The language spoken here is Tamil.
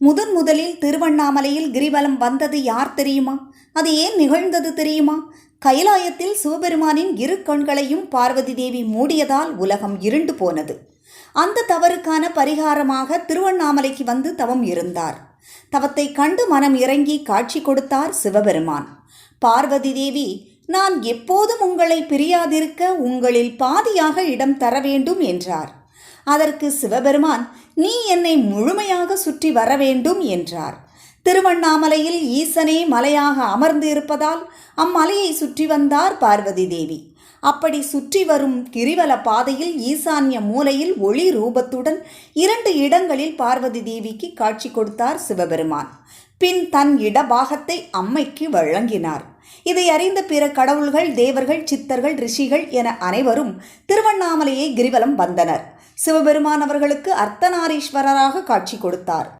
முதன் முதலில் திருவண்ணாமலையில் கிரிவலம் வந்தது யார் தெரியுமா? அது ஏன் நிகழ்ந்தது தெரியுமா? கைலாயத்தில் சிவபெருமானின் இரு கண்களையும் பார்வதி தேவி மூடியதால் உலகம் இருண்டு போனது. அந்த தவறுக்கான பரிகாரமாக திருவண்ணாமலைக்கு வந்து தவம் இருந்தார். தவத்தை கண்டு மனம் இறங்கி காட்சி கொடுத்தார் சிவபெருமான். பார்வதி தேவி நான் எப்போதும் உங்களை பிரியாதிருக்க உங்களில் பாதியாக இடம் தர வேண்டும் என்றார். அதற்கு சிவபெருமான் நீ என்னை முழுமையாக சுற்றி வர வேண்டும் என்றார். திருவண்ணாமலையில் ஈசனே மலையாக அமர்ந்து இருப்பதால் அம்மலையை சுற்றி வந்தார் பார்வதி தேவி. அப்படி சுற்றி வரும் கிரிவல பாதையில் ஈசான்ய மூலையில் ஒளி ரூபத்துடன் இரண்டு இடங்களில் பார்வதி தேவிக்கு காட்சி கொடுத்தார் சிவபெருமான். பின் தன் இடபாகத்தை அம்மைக்கு வழங்கினார். இதை அறிந்த பிற கடவுள்கள் தேவர்கள் சித்தர்கள் ரிஷிகள் என அனைவரும் திருவண்ணாமலையை கிரிவலம் வந்தனர். சிவபெருமான் அவர்களுக்கு அர்த்தநாரீஸ்வரராக காட்சி கொடுத்தார்.